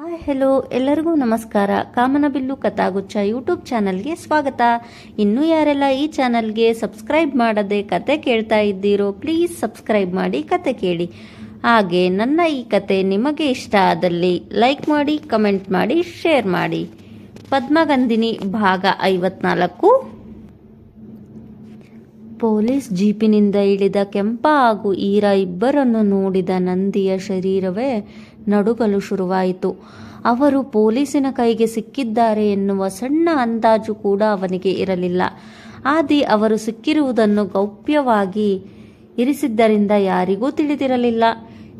Hi hello ಎಲ್ಲರಿಗೂ ನಮಸ್ಕಾರ. ಕಾಮನಬಿಲ್ಲು ಕಥಾಗುಚ್ಛ YouTube ಚಾನಲ್ಗೆ ಸ್ವಾಗತ. ಇನ್ನೂ ಯಾರೆಲ್ಲ ಈ ಚಾನಲ್ಗೆ ಸಬ್ಸ್ಕ್ರೈಬ್ ಮಾಡದೆ ಕತೆ ಕೇಳ್ತಾ ಇದ್ದೀರೋ ಪ್ಲೀಸ್ ಸಬ್ಸ್ಕ್ರೈಬ್ ಮಾಡಿ ಕತೆ ಕೇಳಿ. ಹಾಗೆ ನನ್ನ ಈ ಕತೆ ನಿಮಗೆ ಇಷ್ಟ ಆದಲ್ಲಿ ಲೈಕ್ ಮಾಡಿ ಕಮೆಂಟ್ ಮಾಡಿ ಶೇರ್ ಮಾಡಿ. ಪದ್ಮಗಂಧಿನಿ ಭಾಗ ಐವತ್ನಾಲ್ಕು. ಪೊಲೀಸ್ ಜೀಪಿನಿಂದ ಇಳಿದ ಕೆಂಪ ಹಾಗೂ ಈರ ಇಬ್ಬರನ್ನು ನೋಡಿದ ನಂದಿಯ ಶರೀರವೇ ನಡುಗಲು ಶುರುವಾಯಿತು. ಅವರು ಪೊಲೀಸಿನ ಕೈಗೆ ಸಿಕ್ಕಿದ್ದಾರೆ ಎನ್ನುವ ಸಣ್ಣ ಅಂದಾಜು ಕೂಡ ಅವನಿಗೆ ಇರಲಿಲ್ಲ. ಆದಿ ಅವರು ಸಿಕ್ಕಿರುವುದನ್ನು ಗೌಪ್ಯವಾಗಿ ಇರಿಸಿದ್ದರಿಂದ ಯಾರಿಗೂ ತಿಳಿದಿರಲಿಲ್ಲ.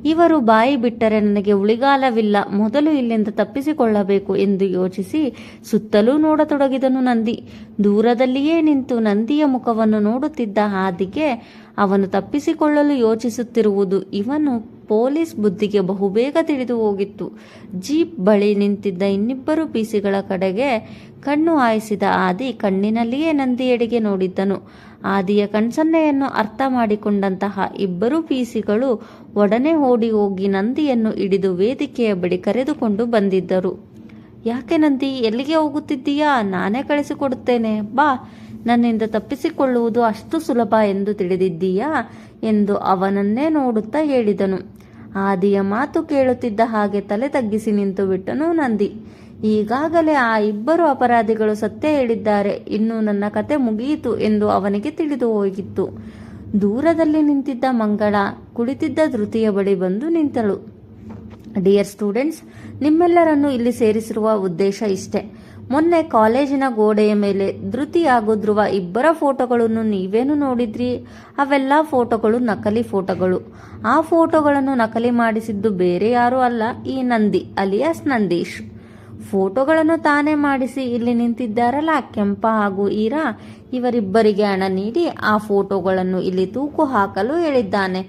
ಇವರು ಬಾಯಿ ಬಿಟ್ಟರೆ ನನಗೆ ಉಳಿಗಾಲವಿಲ್ಲ, ಮೊದಲು ಇಲ್ಲಿಂದ ತಪ್ಪಿಸಿಕೊಳ್ಳಬೇಕು ಎಂದು ಯೋಚಿಸಿ ಸುತ್ತಲೂ ನೋಡತೊಡಗಿದನು ನಂದಿ. ದೂರದಲ್ಲಿಯೇ ನಿಂತು ನಂದಿಯ ಮುಖವನ್ನು ನೋಡುತ್ತಿದ್ದ ಹಾದಿಗೆ ಅವನು ತಪ್ಪಿಸಿಕೊಳ್ಳಲು ಯೋಚಿಸುತ್ತಿರುವುದು ಇವನು ಪೊಲೀಸ್ ಬುದ್ಧಿಗೆ ಬಹುಬೇಗ ತಿಳಿದು ಹೋಗಿತ್ತು. ಜೀಪ್ ಬಳಿ ನಿಂತಿದ್ದ ಇನ್ನಿಬ್ಬರು ಪೀಸಿಗಳ ಕಡೆಗೆ ಕಣ್ಣು ಹಾಯಿಸಿದ ಆದಿ ಕಣ್ಣಿನಲ್ಲಿಯೇ ನಂದಿಯಡೆಗೆ ನೋಡಿದ್ದನು. ಆದಿಯ ಕಣ್ಸನ್ನೆಯನ್ನು ಅರ್ಥ ಮಾಡಿಕೊಂಡಂತಹ ಇಬ್ಬರು ಪೀಸಿಗಳು ಒಡನೆ ಓಡಿ ಹೋಗಿ ನಂದಿಯನ್ನು ಹಿಡಿದು ವೇದಿಕೆಯ ಬಳಿ ಕರೆದುಕೊಂಡು ಬಂದಿದ್ದರು. ಯಾಕೆ ನಂದಿ, ಎಲ್ಲಿಗೆ ಹೋಗುತ್ತಿದ್ದೀಯಾ? ನಾನೇ ಕಳಿಸಿಕೊಡುತ್ತೇನೆ. ಬಾ, ನನ್ನಿಂದ ತಪ್ಪಿಸಿಕೊಳ್ಳುವುದು ಅಷ್ಟು ಸುಲಭ ಎಂದು ತಿಳಿದಿದ್ದೀಯಾ? ಎಂದು ಅವನನ್ನೇ ನೋಡುತ್ತಾ ಹೇಳಿದನು. ಆದಿಯ ಮಾತು ಕೇಳುತ್ತಿದ್ದ ಹಾಗೆ ತಲೆ ತಗ್ಗಿಸಿ ನಿಂತು ಬಿಟ್ಟನು ನಂದಿ. ಈಗಾಗಲೇ ಆ ಇಬ್ಬರು ಅಪರಾಧಿಗಳು ಸತ್ಯ ಹೇಳಿದ್ದಾರೆ. ಇನ್ನು ನನ್ನ ಕತೆ ಮುಗಿಯಿತು ಎಂದು ಅವನಿಗೆ ತಿಳಿದು ಹೋಗಿತ್ತು. ದೂರದಲ್ಲಿ ನಿಂತಿದ್ದ ಮಂಗಳ ಕುಳಿತಿದ್ದ ಧೃತಿಯ ಬಳಿ ಬಂದು ನಿಂತಳು. ಡಿಯರ್ ಸ್ಟೂಡೆಂಟ್ಸ್ ನಿಮ್ಮೆಲ್ಲರನ್ನು ಇಲ್ಲಿ ಸೇರಿಸಿರುವ ಉದ್ದೇಶ ಇಷ್ಟೇ. ಮೊನ್ನೆ ಕಾಲೇಜಿನ ಗೋಡೆಯ ಮೇಲೆ ಧೃತಿ ಹಾಗೂ ಇಬ್ಬರ ಫೋಟೋಗಳನ್ನು ನೀವೇನು ನೋಡಿದ್ರಿ? ಅವೆಲ್ಲ ಫೋಟೋಗಳು, ನಕಲಿ ಫೋಟೋಗಳು. ಆ ಫೋಟೋಗಳನ್ನು ನಕಲಿ ಮಾಡಿಸಿದ್ದು ಬೇರೆ ಯಾರೂ ಅಲ್ಲ, ಈ ನಂದಿ ಅಲಿಯಾಸ್ ನಂದೀಶ್. ಫೋಟೋಗಳನ್ನು ತಾನೇ ಮಾಡಿಸಿ ಇಲ್ಲಿ ನಿಂತಿದ್ದಾರಲ್ಲ ಕೆಂಪ ಹಾಗೂ ಈರಾ? ಇವರಿಬ್ಬರಿಗೆ ಹಣ ನೀಡಿ ಆ ಫೋಟೋಗಳನ್ನು ಇಲ್ಲಿ ತೂಕು ಹಾಕಲು ಹೇಳಿದ್ದಾನೆ.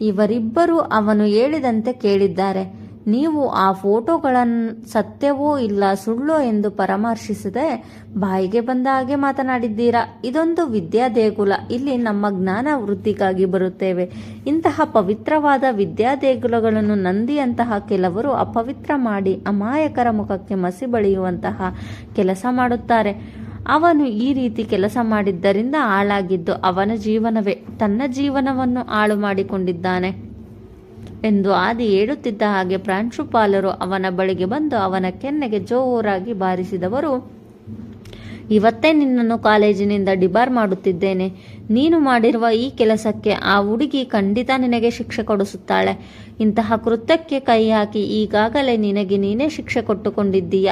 ಇವರಿಬ್ಬರು ಅವನು ಹೇಳಿದಂತೆ ಕೇಳಿದ್ದಾರೆ. ನೀವು ಆ ಫೋಟೋಗಳನ್ನು ಸತ್ಯವೋ ಇಲ್ಲ ಸುಳ್ಳೋ ಎಂದು ಪರಾಮರ್ಶಿಸದೆ ಬಾಯಿಗೆ ಬಂದ ಹಾಗೆ ಮಾತನಾಡಿದ್ದೀರಾ? ಇದೊಂದು ವಿದ್ಯಾ ದೇಗುಲ. ಇಲ್ಲಿ ನಮ್ಮ ಜ್ಞಾನ ವೃದ್ಧಿಗಾಗಿ ಬರುತ್ತೇವೆ. ಇಂತಹ ಪವಿತ್ರವಾದ ವಿದ್ಯಾ ದೇಗುಲಗಳನ್ನು ನಂದಿಯಂತಹ ಕೆಲವರು ಅಪವಿತ್ರ ಮಾಡಿ ಅಮಾಯಕರ ಮುಖಕ್ಕೆ ಮಸಿ ಬಳಿಯುವಂತಹ ಕೆಲಸ ಮಾಡುತ್ತಾರೆ. ಅವನು ಈ ರೀತಿ ಕೆಲಸ ಮಾಡಿದ್ದರಿಂದ ಹಾಳಾಗಿದ್ದು ಅವನ ಜೀವನವೇ. ತನ್ನ ಜೀವನವನ್ನು ಹಾಳು ಮಾಡಿಕೊಂಡಿದ್ದಾನೆ. ಎಂದು ಆದಿ ಹೇಳುತ್ತಿದ್ದ ಹಾಗೆ ಪ್ರಾಂಶುಪಾಲರು ಅವನ ಬಳಿಗೆ ಬಂದು ಅವನ ಕೆನ್ನೆಗೆ ಜೋರಾಗಿ ಬಾರಿಸಿದವರು, ಇವತ್ತೇ ನಿನ್ನನ್ನು ಕಾಲೇಜಿನಿಂದ ಡಿಬಾರ್ ಮಾಡುತ್ತಿದ್ದೇನೆ. ನೀನು ಮಾಡಿರುವ ಈ ಕೆಲಸಕ್ಕೆ ಆ ಹುಡುಗಿ ಖಂಡಿತ ನಿನಗೆ ಶಿಕ್ಷೆ ಕೊಡಿಸುತ್ತಾಳೆ. ಇಂತಹ ಕೃತ್ಯಕ್ಕೆ ಕೈ ಹಾಕಿ ಈಗಾಗಲೇ ನಿನಗೆ ನೀನೇ ಶಿಕ್ಷೆ ಕೊಟ್ಟುಕೊಂಡಿದ್ದೀಯ?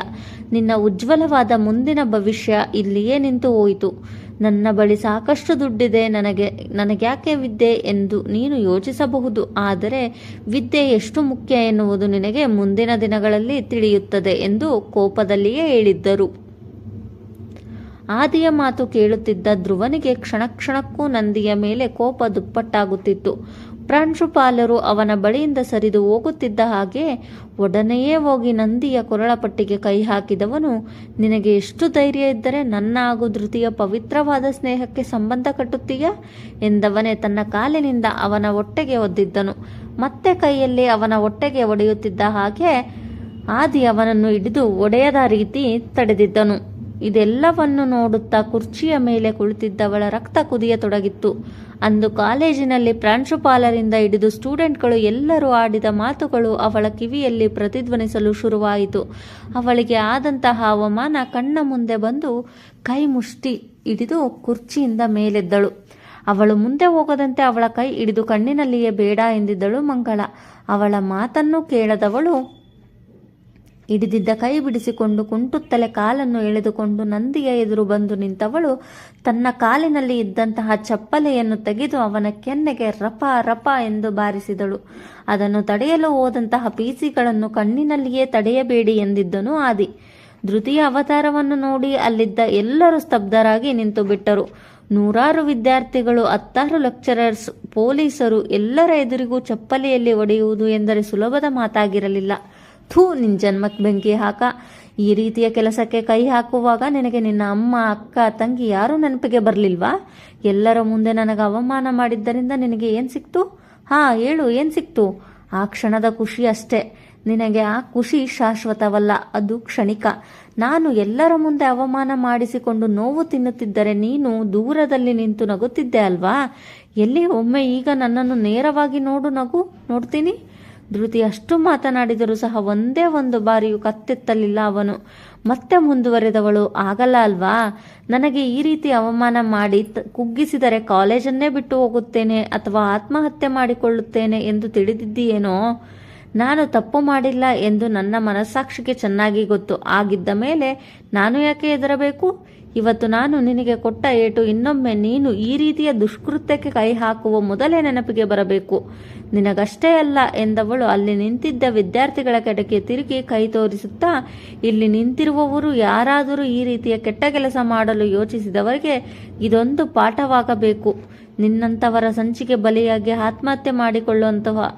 ನಿನ್ನ ಉಜ್ವಲವಾದ ಮುಂದಿನ ಭವಿಷ್ಯ ಇಲ್ಲಿಯೇ ನಿಂತು ಹೋಯಿತು. ನನ್ನ ಬಳಿ ಸಾಕಷ್ಟು ದುಡ್ಡಿದೆ, ನನಗೆ, ನನಗ್ಯಾಕೆ ವಿದ್ಯೆ ಎಂದು ನೀನು ಯೋಚಿಸಬಹುದು. ಆದರೆ ವಿದ್ಯೆ ಎಷ್ಟು ಮುಖ್ಯ ಎನ್ನುವುದು ನಿನಗೆ ಮುಂದಿನ ದಿನಗಳಲ್ಲಿ ತಿಳಿಯುತ್ತದೆ ಎಂದು ಕೋಪದಲ್ಲಿಯೇ ಹೇಳಿದ್ದರು. ಆದಿಯ ಮಾತು ಕೇಳುತ್ತಿದ್ದ ಧ್ರುವನಿಗೆ ಕ್ಷಣ ಕ್ಷಣಕ್ಕೂ ನಂದಿಯ ಮೇಲೆ ಕೋಪ ದುಪ್ಪಟ್ಟಾಗುತ್ತಿತ್ತು. ಪ್ರಾಂಶುಪಾಲರು ಅವನ ಬಳಿಯಿಂದ ಸರಿದು ಹೋಗುತ್ತಿದ್ದ ಹಾಗೆ ಒಡನೆಯೇ ಹೋಗಿ ನಂದಿಯ ಕೊರಳಪಟ್ಟಿಗೆ ಕೈ ಹಾಕಿದವನು, ನಿನಗೆ ಎಷ್ಟು ಧೈರ್ಯ ಇದ್ದರೆ ನನ್ನ ಹಾಗೂ ಧೃತಿಯ ಪವಿತ್ರವಾದ ಸ್ನೇಹಕ್ಕೆ ಸಂಬಂಧ ಕಟ್ಟುತ್ತೀಯ? ಎಂದವನೇ ತನ್ನ ಕಾಲಿನಿಂದ ಅವನ ಹೊಟ್ಟೆಗೆ ಒದ್ದಿದ್ದನು. ಮತ್ತೆ ಕೈಯಲ್ಲಿ ಅವನ ಹೊಟ್ಟೆಗೆ ಒಡೆಯುತ್ತಿದ್ದ ಹಾಗೆ ಆದಿ ಅವನನ್ನು ಹಿಡಿದು ಒಡೆಯದ ರೀತಿ ತಡೆದಿದ್ದನು. ಇದೆಲ್ಲವನ್ನು ನೋಡುತ್ತಾ ಕುರ್ಚಿಯ ಮೇಲೆ ಕುಳಿತಿದ್ದವಳ ರಕ್ತ ಕುದಿಯತೊಡಗಿತ್ತು ಅಂದು ಕಾಲೇಜಿನಲ್ಲಿ ಪ್ರಾಂಶುಪಾಲರಿಂದ ಹಿಡಿದು ಸ್ಟೂಡೆಂಟ್ಗಳು ಎಲ್ಲರೂ ಆಡಿದ ಮಾತುಗಳು ಅವಳ ಕಿವಿಯಲ್ಲಿ ಪ್ರತಿಧ್ವನಿಸಲು ಶುರುವಾಯಿತು. ಅವಳಿಗೆ ಆದಂತಹ ಅವಮಾನ ಕಣ್ಣ ಮುಂದೆ ಬಂದು ಕೈ ಮುಷ್ಟಿ ಹಿಡಿದು ಕುರ್ಚಿಯಿಂದ ಮೇಲೆದ್ದಳು. ಅವಳು ಮುಂದೆ ಹೋಗದಂತೆ ಅವಳ ಕೈ ಹಿಡಿದು ಕಣ್ಣಿನಲ್ಲಿಯೇ ಬೇಡ ಎಂದಿದ್ದಳು ಮಂಗಳ. ಅವಳ ಮಾತನ್ನು ಕೇಳದವಳು ಹಿಡಿದಿದ್ದ ಕೈ ಬಿಡಿಸಿಕೊಂಡು ಕುಂಟುತ್ತಲೆ ಕಾಲನ್ನು ಎಳೆದುಕೊಂಡು ನಂದಿಯ ಎದುರು ಬಂದು ನಿಂತವಳು. ತನ್ನ ಕಾಲಿನಲ್ಲಿ ಇದ್ದಂತಹ ಚಪ್ಪಲೆಯನ್ನು ತೆಗೆದು ಅವನ ಕೆನ್ನೆಗೆ ರಪ ರಪ ಎಂದು ಬಾರಿಸಿದಳು. ಅದನ್ನು ತಡೆಯಲು ಹೋದಂತಹ ಪೀಸಿಗಳನ್ನು ಕಣ್ಣಿನಲ್ಲಿಯೇ ತಡೆಯಬೇಡಿ ಎಂದಿದ್ದನು ಆದಿ. ಧೃತಿಯ ಅವತಾರವನ್ನು ನೋಡಿ ಅಲ್ಲಿದ್ದ ಎಲ್ಲರೂ ಸ್ತಬ್ಧರಾಗಿ ನಿಂತು ಬಿಟ್ಟರು. ನೂರಾರು ವಿದ್ಯಾರ್ಥಿಗಳು, ಹತ್ತಾರು ಲೆಕ್ಚರರ್ಸ್ ಪೊಲೀಸರು ಎಲ್ಲರ ಎದುರಿಗೂ ಚಪ್ಪಲಿಯಲ್ಲಿ ಒಡೆಯುವುದು ಎಂದರೆ ಸುಲಭದ ಮಾತಾಗಿರಲಿಲ್ಲ. ಥೂ ನಿನ್ನ ಜನ್ಮಕ್ಕೆ ಬೆಂಕಿ ಹಾಕ. ಈ ರೀತಿಯ ಕೆಲಸಕ್ಕೆ ಕೈ ಹಾಕುವಾಗ ನಿನಗೆ ನಿನ್ನ ಅಮ್ಮ, ಅಕ್ಕ, ತಂಗಿ ಯಾರೂ ನೆನಪಿಗೆ ಬರಲಿಲ್ವಾ? ಎಲ್ಲರ ಮುಂದೆ ನನಗೆ ಅವಮಾನ ಮಾಡಿದ್ದರಿಂದ ನಿನಗೆ ಏನು ಸಿಕ್ತು? ಹಾ, ಹೇಳು, ಏನು ಸಿಕ್ತು? ಆ ಕ್ಷಣದ ಖುಷಿ ಅಷ್ಟೇ. ನಿನಗೆ ಆ ಖುಷಿ ಶಾಶ್ವತವಲ್ಲ, ಅದು ಕ್ಷಣಿಕ. ನಾನು ಎಲ್ಲರ ಮುಂದೆ ಅವಮಾನ ಮಾಡಿಸಿಕೊಂಡು ನೋವು ತಿನ್ನುತ್ತಿದ್ದರೆ ನೀನು ದೂರದಲ್ಲಿ ನಿಂತು ನಗುತ್ತಿದ್ದೆ ಅಲ್ವಾ? ಎಲ್ಲಿ ಒಮ್ಮೆ ಈಗ ನನ್ನನ್ನು ನೇರವಾಗಿ ನೋಡು ನಗು, ನೋಡ್ತೀನಿ? ಧೃತಿ ಅಷ್ಟು ಮಾತನಾಡಿದರೂ ಸಹ ಒಂದೇ ಒಂದು ಬಾರಿಯೂ ಕತ್ತೆತ್ತಲಿಲ್ಲ ಅವನು. ಮತ್ತೆ ಮುಂದುವರೆದವಳು, ಆಗಲ್ಲ ಅಲ್ವಾ? ನನಗೆ ಈ ರೀತಿ ಅವಮಾನ ಮಾಡಿ ಕುಗ್ಗಿಸಿದರೆ ಕಾಲೇಜನ್ನೇ ಬಿಟ್ಟು ಹೋಗುತ್ತೇನೆ ಅಥವಾ ಆತ್ಮಹತ್ಯೆ ಮಾಡಿಕೊಳ್ಳುತ್ತೇನೆ ಎಂದು ತಿಳಿದಿದ್ದೀಯೇನೋ? ನಾನು ತಪ್ಪು ಮಾಡಿಲ್ಲ ಎಂದು ನನ್ನ ಮನಸ್ಸಾಕ್ಷಿಗೆ ಚೆನ್ನಾಗಿ ಗೊತ್ತು. ಆಗಿದ್ದ ಮೇಲೆ ನಾನು ಯಾಕೆ ಹೆದರಬೇಕು? ಇವತ್ತು ನಾನು ನಿನಗೆ ಕೊಟ್ಟ ಏಟು, ಇನ್ನೊಮ್ಮೆ ನೀನು ಈ ರೀತಿಯ ದುಷ್ಕೃತ್ಯಕ್ಕೆ ಕೈ ಹಾಕುವ ಮೊದಲೇ ನೆನಪಿಗೆ ಬರಬೇಕು. ನಿನಗಷ್ಟೇ ಅಲ್ಲ ಎಂದವಳು ಅಲ್ಲಿ ನಿಂತಿದ್ದ ವಿದ್ಯಾರ್ಥಿಗಳ ಕಡೆಗೆ ತಿರುಗಿ ಕೈ ತೋರಿಸುತ್ತಾ, ಇಲ್ಲಿ ನಿಂತಿರುವವರು ಯಾರಾದರೂ ಈ ರೀತಿಯ ಕೆಟ್ಟ ಕೆಲಸ ಮಾಡಲು ಯೋಚಿಸಿದವರಿಗೆ ಇದೊಂದು ಪಾಠವಾಗಬೇಕು. ನಿನ್ನಂಥವರ ಸಂಚಿಕೆ ಬಲಿಯಾಗಿ ಆತ್ಮಹತ್ಯೆ ಮಾಡಿಕೊಳ್ಳುವಂತಹ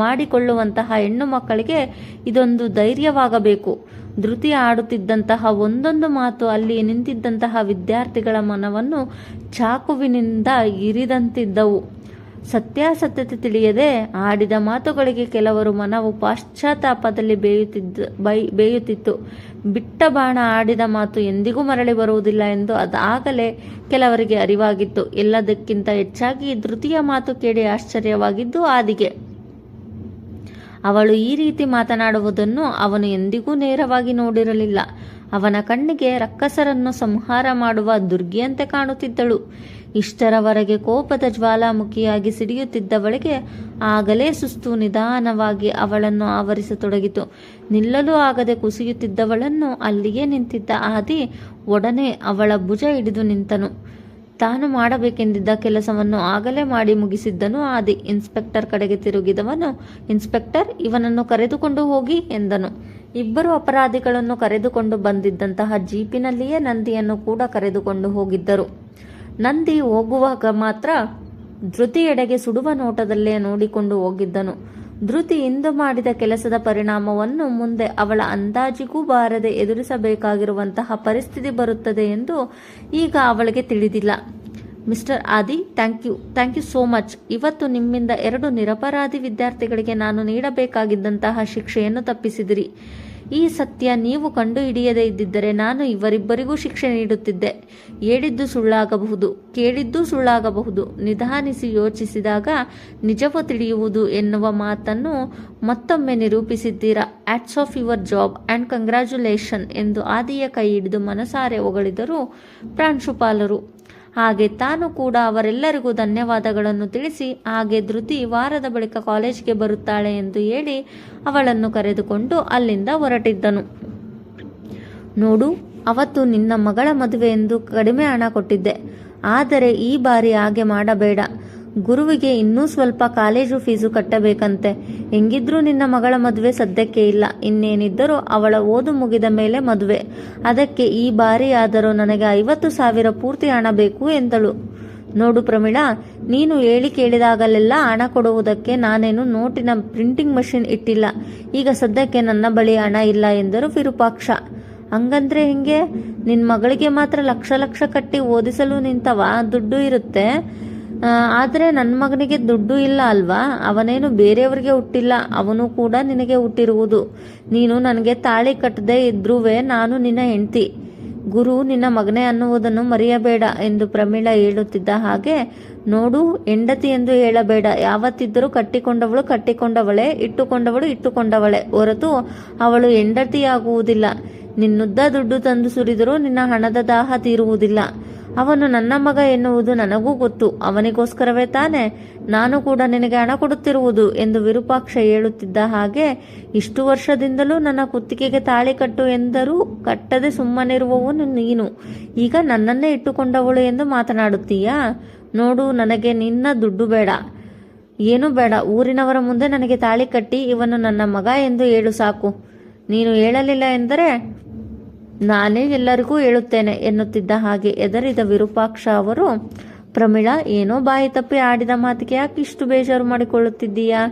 ಮಾಡಿಕೊಳ್ಳುವಂತಹ ಹೆಣ್ಣು ಮಕ್ಕಳಿಗೆ ಇದೊಂದು ಧೈರ್ಯವಾಗಬೇಕು. ಧೃತಿ ಆಡುತ್ತಿದ್ದಂತಹ ಒಂದೊಂದು ಮಾತು ಅಲ್ಲಿ ನಿಂತಿದ್ದಂತಹ ವಿದ್ಯಾರ್ಥಿಗಳ ಮನವನ್ನು ಚಾಕುವಿನಿಂದ ಇರಿದಂತಿದ್ದವು. ಸತ್ಯಾಸತ್ಯತೆ ತಿಳಿಯದೆ ಆಡಿದ ಮಾತುಗಳಿಗೆ ಕೆಲವರು ಮನವು ಪಾಶ್ಚಾತ್ತಾಪದಲ್ಲಿ ಬೇಯುತ್ತಿದ್ದ, ಬೈ, ಬೇಯುತ್ತಿತ್ತು. ಬಿಟ್ಟ ಬಾಣ ಆಡಿದ ಮಾತು ಎಂದಿಗೂ ಮರಳಿ ಬರುವುದಿಲ್ಲ ಎಂದು ಅದಾಗಲೇ ಕೆಲವರಿಗೆ ಅರಿವಾಗಿತ್ತು. ಎಲ್ಲದಕ್ಕಿಂತ ಹೆಚ್ಚಾಗಿ ಧೃತಿಯ ಮಾತು ಕೇಳಿ ಆಶ್ಚರ್ಯವಾಗಿದ್ದು ಆದಿಗೆ. ಅವಳು ಈ ರೀತಿ ಮಾತನಾಡುವುದನ್ನು ಅವನು ಎಂದಿಗೂ ನೇರವಾಗಿ ನೋಡಿರಲಿಲ್ಲ. ಅವನ ಕಣ್ಣಿಗೆ ರಕ್ಕಸರನ್ನು ಸಂಹಾರ ಮಾಡುವ ದುರ್ಗಿಯಂತೆ ಕಾಣುತ್ತಿದ್ದಳು. ಇಷ್ಟರವರೆಗೆ ಕೋಪದ ಜ್ವಾಲಾಮುಖಿಯಾಗಿ ಸಿಡಿಯುತ್ತಿದ್ದವಳಿಗೆ ಆಗಲೇ ಸುಸ್ತು ನಿಧಾನವಾಗಿ ಅವಳನ್ನು ಆವರಿಸತೊಡಗಿತು. ನಿಲ್ಲಲು ಆಗದೆ ಕುಸಿಯುತ್ತಿದ್ದವಳನ್ನು ಅಲ್ಲಿಯೇ ನಿಂತಿದ್ದ ಆದಿ ಒಡನೆ ಅವಳ ಭುಜ ಹಿಡಿದು ನಿಂತನು. ತಾನು ಮಾಡಬೇಕೆಂದಿದ್ದ ಕೆಲಸವನ್ನು ಆಗಲೇ ಮಾಡಿ ಮುಗಿಸಿದ್ದನು. ಆದಿ ಇನ್ಸ್ಪೆಕ್ಟರ್ ಕಡೆಗೆ ತಿರುಗಿದವನು, ಇನ್ಸ್ಪೆಕ್ಟರ್, ಇವನನ್ನು ಕರೆದುಕೊಂಡು ಹೋಗಿ ಎಂದನು. ಇಬ್ಬರು ಅಪರಾಧಿಗಳನ್ನು ಕರೆದುಕೊಂಡು ಬಂದಿದ್ದಂತಹ ಜೀಪಿನಲ್ಲಿಯೇ ನಂದಿಯನ್ನು ಕೂಡ ಕರೆದುಕೊಂಡು ಹೋಗಿದ್ದರು. ನಂದಿ ಹೋಗುವಾಗ ಮಾತ್ರ ಧೃತಿಯೆಡೆಗೆ ಸುಡುವ ನೋಟದಲ್ಲೇ ನೋಡಿಕೊಂಡು ಹೋಗಿದ್ದನು. ಧೃತಿ ಇಂದು ಮಾಡಿದ ಕೆಲಸದ ಪರಿಣಾಮವನ್ನು ಮುಂದೆ ಅವಳ ಅಂದಾಜಿಗೂ ಬಾರದೆ ಎದುರಿಸಬೇಕಾಗಿರುವಂತಹ ಪರಿಸ್ಥಿತಿ ಬರುತ್ತದೆ ಎಂದು ಈಗ ಅವಳಿಗೆ ತಿಳಿದಿಲ್ಲ. Mister Adi, thank you. Thank you so much. ಇವತ್ತು ನಿಮ್ಮಿಂದ ಎರಡು ನಿರಪರಾಧಿ ವಿದ್ಯಾರ್ಥಿಗಳಿಗೆ ನಾನು ನೀಡಬೇಕಾಗಿದ್ದಂತಹ ಶಿಕ್ಷೆಯನ್ನು ತಪ್ಪಿಸಿದಿರಿ. ಈ ಸತ್ಯ ನೀವು ಕಂಡು ಹಿಡಿಯದೇ ಇದ್ದಿದ್ದರೆ ನಾನು ಇವರಿಬ್ಬರಿಗೂ ಶಿಕ್ಷೆ ನೀಡುತ್ತಿದ್ದೆ. ಹೇಳಿದ್ದು ಸುಳ್ಳಾಗಬಹುದು, ಕೇಳಿದ್ದು ಸುಳ್ಳಾಗಬಹುದು. ನಿಧಾನಿಸಿ ಯೋಚಿಸಿದಾಗ ನಿಜವೂ ತಿಳಿಯುವುದು ಎನ್ನುವ ಮಾತನ್ನು ಮತ್ತೊಮ್ಮೆ ನಿರೂಪಿಸಿದ್ದೀರಾ? Hats off your job and congratulation ಎಂದು ಆದಿಯ ಕೈ ಹಿಡಿದು ಮನಸಾರೆ ಹೊಗಳಿದರು ಪ್ರಾಂಶುಪಾಲರು. ಹಾಗೆ ತಾನು ಕೂಡ ಅವರೆಲ್ಲರಿಗೂ ಧನ್ಯವಾದಗಳನ್ನು ತಿಳಿಸಿ ಹಾಗೆ ಧೃತಿ ವಾರದ ಬಳಿಕ ಕಾಲೇಜ್ಗೆ ಬರುತ್ತಾಳೆ ಎಂದು ಹೇಳಿ ಅವಳನ್ನು ಕರೆದುಕೊಂಡು ಅಲ್ಲಿಂದ ಹೊರಟಿದ್ದನು. ನೋಡು, ಅವತ್ತು ನಿನ್ನ ಮಗಳ ಮದುವೆ ಎಂದು ಕಡಿಮೆ ಹಣ ಕೊಟ್ಟಿದ್ದೆ. ಆದರೆ ಈ ಬಾರಿ ಹಾಗೆ ಮಾಡಬೇಡ. ಗುರುವಿಗೆ ಇನ್ನೂ ಸ್ವಲ್ಪ ಕಾಲೇಜು ಫೀಸು ಕಟ್ಟಬೇಕಂತೆ. ಹೆಂಗಿದ್ರೂ ನಿನ್ನ ಮಗಳ ಮದುವೆ ಸದ್ಯಕ್ಕೆ ಇಲ್ಲ. ಇನ್ನೇನಿದ್ದರೂ ಅವಳ ಓದು ಮುಗಿದ ಮೇಲೆ ಮದುವೆ. ಅದಕ್ಕೆ ಈ ಬಾರಿ ಆದರೂ ನನಗೆ ಐವತ್ತು ಸಾವಿರ ಪೂರ್ತಿ ಹಣ ಬೇಕು ಎಂದಳು. ನೋಡು ಪ್ರಮೀಳಾ, ನೀನು ಹೇಳಿ ಕೇಳಿದಾಗಲೆಲ್ಲ ಹಣ ಕೊಡುವುದಕ್ಕೆ ನಾನೇನು ನೋಟಿನ ಪ್ರಿಂಟಿಂಗ್ ಮಷಿನ್ ಇಟ್ಟಿಲ್ಲ. ಈಗ ಸದ್ಯಕ್ಕೆ ನನ್ನ ಬಳಿ ಹಣ ಇಲ್ಲ ಎಂದರು ವಿರೂಪಾಕ್ಷ. ಹಂಗಂದ್ರೆ ಹೆಂಗೆ? ನಿನ್ನ ಮಗಳಿಗೆ ಮಾತ್ರ ಲಕ್ಷ ಲಕ್ಷ ಕಟ್ಟಿ ಓದಿಸಲು ನಿಂತವ? ದುಡ್ಡು ಇರುತ್ತೆ. ಆದ್ರೆ ನನ್ನ ಮಗನಿಗೆ ದುಡ್ಡು ಇಲ್ಲ ಅಲ್ವಾ? ಅವನೇನು ಬೇರೆಯವರಿಗೆ ಹುಟ್ಟಿಲ್ಲ, ಅವನು ಕೂಡ ನಿನಗೆ ಹುಟ್ಟಿರುವುದು. ನೀನು ನನಗೆ ತಾಳಿ ಕಟ್ಟದೆ ಇದ್ರೂ ನಾನು ನಿನ್ನ ಹೆಂಡತಿ. ಗುರು, ನಿನ್ನ ಮಗನೇ ಅನ್ನುವುದನ್ನು ಮರೆಯಬೇಡ ಎಂದು ಪ್ರಮೀಳ ಹೇಳುತ್ತಿದ್ದ ಹಾಗೆ, ನೋಡು, ಹೆಂಡತಿ ಎಂದು ಹೇಳಬೇಡ. ಯಾವತ್ತಿದ್ದರೂ ಕಟ್ಟಿಕೊಂಡವಳು ಕಟ್ಟಿಕೊಂಡವಳೆ, ಇಟ್ಟುಕೊಂಡವಳು ಇಟ್ಟುಕೊಂಡವಳೆ. ಹೊರತು ಅವಳು ಹೆಂಡತಿಯಾಗುವುದಿಲ್ಲ. ನಿನ್ನುದ್ದ ದುಡ್ಡು ತಂದು ಸುರಿದರೂ ನಿನ್ನ ಹಣದ ದಾಹ ತೀರುವುದಿಲ್ಲ. ಅವನು ನನ್ನ ಮಗ ಎನ್ನುವುದು ನನಗೂ ಗೊತ್ತು. ಅವನಿಗೋಸ್ಕರವೇ ತಾನೆ ನಾನು ಕೂಡ ನಿನಗೆ ಹಣ ಕೊಡುತ್ತಿರುವುದು ಎಂದು ವಿರೂಪಾಕ್ಷ ಹೇಳುತ್ತಿದ್ದ ಹಾಗೆ ಇಷ್ಟು ವರ್ಷದಿಂದಲೂ ನನ್ನ ಕುತ್ತಿಗೆಗೆ ತಾಳಿ ಕಟ್ಟು ಎಂದರೂ ಕಟ್ಟದೆ ಸುಮ್ಮನಿರುವವನು ನೀನು. ಈಗ ನನ್ನನ್ನೇ ಇಟ್ಟುಕೊಂಡವಳು ಎಂದು ಮಾತನಾಡುತ್ತೀಯಾ? ನೋಡು, ನನಗೆ ನಿನ್ನ ದುಡ್ಡು ಬೇಡ. ಏನು ಬೇಡ. ಊರಿನವರ ಮುಂದೆ ನನಗೆ ತಾಳಿ ಕಟ್ಟಿ ಇವನು ನನ್ನ ಮಗ ಎಂದು ಹೇಳು ಸಾಕು. ನೀನು ಹೇಳಲಿಲ್ಲ ಎಂದರೆ ನಾನೇ ಎಲ್ಲರಿಗೂ ಹೇಳುತ್ತೇನೆ ಎನ್ನುತ್ತಿದ್ದ ಹಾಗೆ ಎದರಿದ ವಿರೂಪಾಕ್ಷ ಅವರು, ಪ್ರಮಿಳಾ, ಏನೋ ಬಾಯಿ ತಪ್ಪಿ ಆಡಿದ ಮಾತಿಗೆ ಯಾಕೆ ಇಷ್ಟು ಬೇಜಾರು ಮಾಡಿಕೊಳ್ಳುತ್ತಿದ್ದೀಯಾ?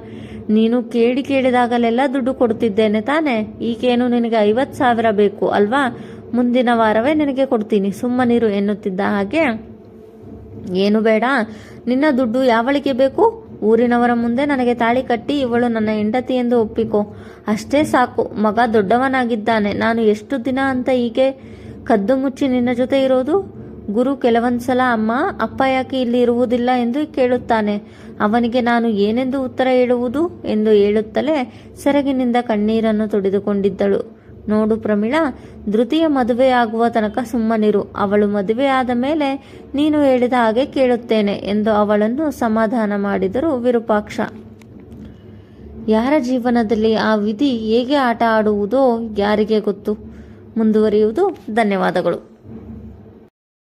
ನೀನು ಕೇಳಿ ಕೇಳಿದಾಗಲೆಲ್ಲ ದುಡ್ಡು ಕೊಡುತ್ತಿದ್ದೇನೆ ತಾನೆ? ಈಗೇನು ನಿನಗೆ ಐವತ್ತು ಸಾವಿರ ಬೇಕು ಅಲ್ವಾ? ಮುಂದಿನ ವಾರವೇ ನಿನಗೆ ಕೊಡ್ತೀನಿ, ಸುಮ್ಮನಿರು ಎನ್ನುತ್ತಿದ್ದ ಹಾಗೆ, ಏನು ಬೇಡ, ನಿನ್ನ ದುಡ್ಡು ಯಾವಳಿಗೆ ಬೇಕು? ಊರಿನವರ ಮುಂದೆ ನನಗೆ ತಾಳಿ ಕಟ್ಟಿ ಇವಳು ನನ್ನ ಹೆಂಡತಿ ಎಂದು ಒಪ್ಪಿಕೋ. ಅಷ್ಟೇ ಸಾಕು, ಮಗ ದೊಡ್ಡವನಾಗಿದ್ದಾನೆ, ನಾನು ಎಷ್ಟು ದಿನ ಅಂತ ಹೀಗೆ ಕದ್ದು ಮುಚ್ಚಿ ನಿನ್ನ ಜೊತೆ ಇರೋದು? ಗುರು ಕೆಲವೊಂದ್ಸಲ, ಅಮ್ಮ, ಅಪ್ಪ ಯಾಕೆ ಇಲ್ಲಿ ಇರುವುದಿಲ್ಲ ಎಂದು ಕೇಳುತ್ತಾನೆ. ಅವನಿಗೆ ನಾನು ಏನೆಂದು ಉತ್ತರ ಹೇಳುವುದು? ಎಂದು ಹೇಳುತ್ತಲೇ ಸೆರಗಿನಿಂದ ಕಣ್ಣೀರನ್ನು ತೊಡೆದುಕೊಂಡಿದ್ದಳು. ನೋಡು ಪ್ರಮೀಳಾ, ಧೃತಿಯ ಮದುವೆಯಾಗುವ ತನಕ ಸುಮ್ಮನಿರು. ಅವಳು ಮದುವೆಯಾದ ಮೇಲೆ ನೀನು ಹೇಳಿದ ಹಾಗೆ ಕೇಳುತ್ತೇನೆ ಎಂದು ಅವಳನ್ನು ಸಮಾಧಾನ ಮಾಡಿದರು ವಿರೂಪಾಕ್ಷ. ಯಾರ ಜೀವನದಲ್ಲಿ ಆ ವಿಧಿ ಹೇಗೆ ಆಟ ಆಡುವುದೋ ಯಾರಿಗೆ ಗೊತ್ತು? ಮುಂದುವರಿಯುವುದು ಧನ್ಯವಾದಗಳು.